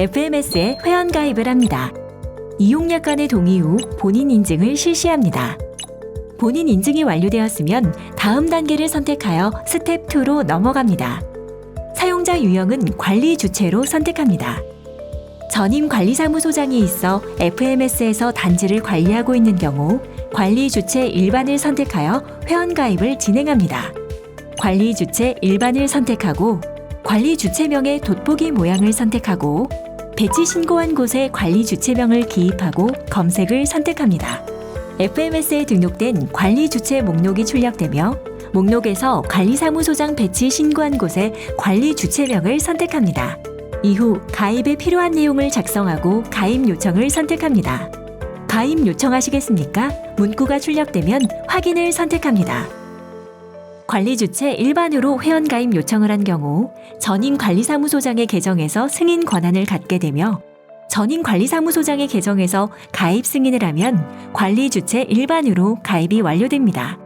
FMS에 회원 가입을 합니다. 이용약 관의 동의 후 본인 인증을 실시합니다. 본인 인증이 완료되었으면 다음 단계를 선택하여 스텝 2로 넘어갑니다. 사용자 유형은 관리 주체로 선택합니다. 전임 관리사무소장이 있어 FMS에서 단지를 관리하고 있는 경우 관리 주체 일반을 선택하여 회원 가입을 진행합니다. 관리 주체 일반을 선택하고 관리 주체명의 돋보기 모양을 선택하고 배치 신고한 곳에 관리 주체명을 기입하고 검색을 선택합니다. FMS에 등록된 관리 주체 목록이 출력되며 목록에서 관리사무소장 배치 신고한 곳에 관리 주체명을 선택합니다. 이후 가입에 필요한 내용을 작성하고 가입 요청을 선택합니다. 가입 요청하시겠습니까? 문구가 출력되면 확인을 선택합니다. 관리 주체 일반으로 회원 가입 요청을 한 경우 전임 관리사무소장의 계정에서 승인 권한을 갖게 되며 전임 관리사무소장의 계정에서 가입 승인을 하면 관리 주체 일반으로 가입이 완료됩니다.